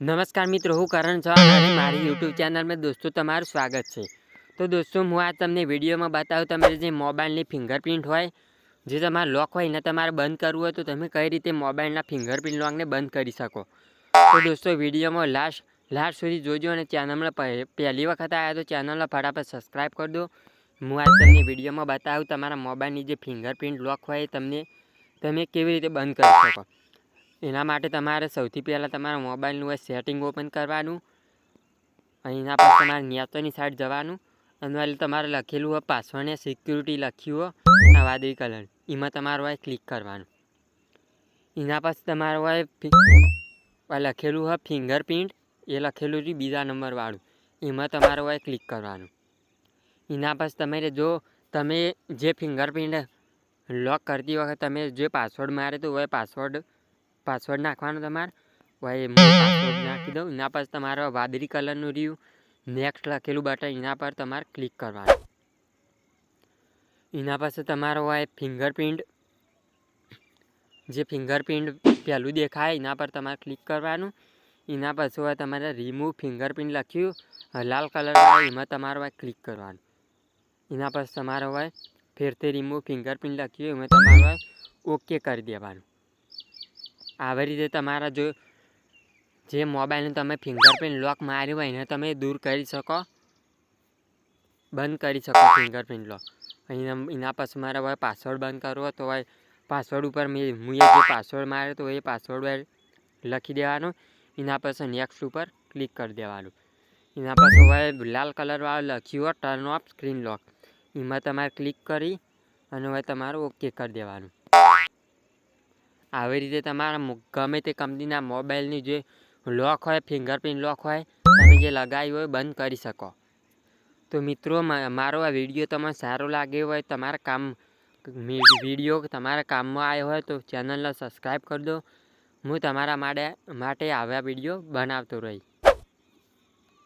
નમસ્કાર મિત્રો, હું કરણ છે મારી યુટ્યુબ ચેનલમાં દોસ્તો તમારું સ્વાગત છે. તો દોસ્તો, હું આ તમને વિડીયોમાં બતાવું તમારે જે મોબાઈલની ફિંગરપ્રિન્ટ હોય, જે તમારે લોક હોય એને તમારે બંધ કરવું હોય તો તમે કઈ રીતે મોબાઈલના ફિંગરપ્રિન્ટ લોકને બંધ કરી શકો. તો દોસ્તો, વિડીયોમાં લાસ્ટ લાસ્ટ સુધી જોજો અને ચેનલમાં પહેલી વખત આવ્યા તો ચેનલને ફટાફટ સબસ્ક્રાઈબ કરી દો. હું આજ તમને વિડીયોમાં બતાવું તમારા મોબાઈલની જે ફિંગરપ્રિન્ટ લોક હોય તમને, તમે કેવી રીતે બંધ કરી શકો. એના માટે તમારે સૌથી પહેલાં તમારા મોબાઈલનું હોય સેટિંગ ઓપન કરવાનું. અહીંના પર તમારે નિયાતોની સાઈડ જવાનું. અને એટલે તમારે લખેલું હોય પાસવર્ડને સિક્યુરિટી લખ્યું હોય વાદળી કલર એમાં તમારે હોય ક્લિક કરવાનું. એના પછી તમારે હોય લખેલું હોય ફિંગરપ્રિન્ટ એ લખેલું છે બીજા નંબરવાળું એમાં તમારે હોય ક્લિક કરવાનું. એના પછી તમે જો તમે જે ફિંગરપ્રિન્ટ લોક કરતી વખતે તમે જે પાસવર્ડ મારે તો હોય પાસવર્ડ પાસવર્ડ નાખવાનો તમારે? હોય પાસવર્ડ નાખી દઉં, એના પછી તમારે વાદળી કલરનું રહ્યું. નેક્સ્ટ લખેલું બટન એના પર તમારે ક્લિક કરવાનું. એના પાસે તમારો હોય ફિંગરપ્રિન્ટ જે ફિંગરપ્રિન્ટ પહેલું દેખાય, એના પર તમારે ક્લિક કરવાનું. એના પછી હોય તમારે રિમૂવ ફિંગરપ્રિન્ટ લખ્યું લાલ કલર હોય, એમાં તમારે હોય ક્લિક કરવાનું. એના પછી તમારે હોય ફેરથી રિમૂવ ફિંગરપ્રિન્ટ લખ્યું, એમાં તમારે હોય ઓકે કરી દેવાનું. આવી રીતે તમારા જો જે મોબાઈલનું તમે ફિંગરપ્રિન્ટ લોક માર્યું હોય એને તમે દૂર કરી શકો. બંધ કરી શકો ફિંગરપ્રિન્ટ લોક એના એના પછી મારે હવે પાસવર્ડ બંધ કરવો તો હોય. પાસવર્ડ ઉપર મેં, હું જે પાસવર્ડ માર્યો તો એ પાસવર્ડ લખી દેવાનો. એના પછી નેક્સ્ટ ઉપર ક્લિક કરી દેવાનું. એના પછી હવે લાલ કલરવાળું લખ્યું હોય ટર્ન ઓફ સ્ક્રીન લોક એમાં તમારે ક્લિક કરી અને હવે તમારું ઓકે કરી દેવાનું. આવી રીતે તમારા ગમે તે કંપનીના મોબાઈલની જે લોક હોય, ફિંગરપ્રિન્ટ લોક હોય, તમે જે લગાવી હોય બંધ કરી શકો. તો મિત્રો મારો આ વીડિયો તમને સારો લાગ્યો હોય, તમારા કામ વીડિયો તમારા કામમાં આવ્યો હોય, તો ચેનલને સબસ્ક્રાઈબ કરી દો. હું તમારા માટે માટે આવા વીડિયો બનાવતો રહીશ